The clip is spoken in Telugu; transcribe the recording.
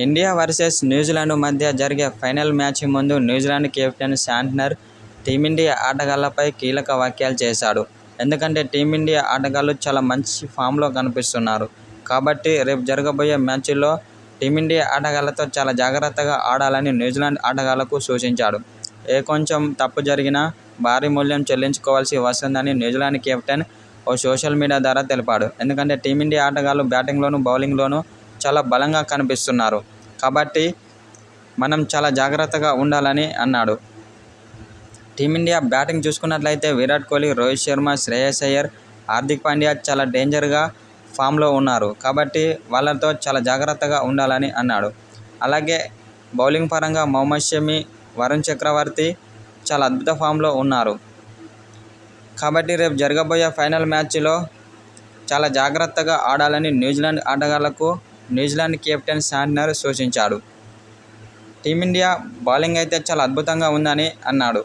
ఇండియా వర్సెస్ న్యూజిలాండ్ మధ్య జరిగే ఫైనల్ మ్యాచ్ ముందు New Zealand captain Santner Team India ఆటగాళ్ళపై కీలక వ్యాఖ్యలు చేశాడు. ఎందుకంటే టీమిండియా ఆటగాళ్ళు చాలా మంచి ఫామ్లో కనిపిస్తున్నారు. కాబట్టి రేపు జరగబోయే మ్యాచ్లో టీమిండియా ఆటగాళ్ళతో చాలా జాగ్రత్తగా ఆడాలని న్యూజిలాండ్ ఆటగాళ్ళకు సూచించాడు. ఏ కొంచెం తప్పు జరిగినా భారీ మూల్యం చెల్లించుకోవాల్సి వస్తుందని న్యూజిలాండ్ కెప్టెన్ ఓ సోషల్ మీడియా ద్వారా తెలిపాడు. ఎందుకంటే టీమిండియా ఆటగాళ్ళు బ్యాటింగ్లోనూ, బౌలింగ్లోనూ చాలా బలంగా కనిపిస్తున్నారు. కాబట్టి మనం చాలా జాగ్రత్తగా ఉండాలని అన్నాడు. టీమిండియా బ్యాటింగ్ చూసుకున్నట్లయితే విరాట్ కోహ్లీ, రోహిత్ శర్మ, శ్రేయస్ అయ్యర్, హార్దిక్ పాండ్యా చాలా డేంజర్గా ఫామ్లో ఉన్నారు. కాబట్టి వాళ్ళతో చాలా జాగ్రత్తగా ఉండాలని అన్నాడు. అలాగే బౌలింగ్ పరంగా మొహమ్మద్ షమి, వరుణ్ చక్రవర్తి చాలా అద్భుత ఫామ్లో ఉన్నారు. కాబట్టి రేపు జరగబోయే ఫైనల్ మ్యాచ్లో చాలా జాగ్రత్తగా ఆడాలని New Zealand ఆటగాళ్ళకు New Zealand captain Santner Team India. Team India bowling అయితే చాలా అద్భుతంగా ఉందని అన్నాడు.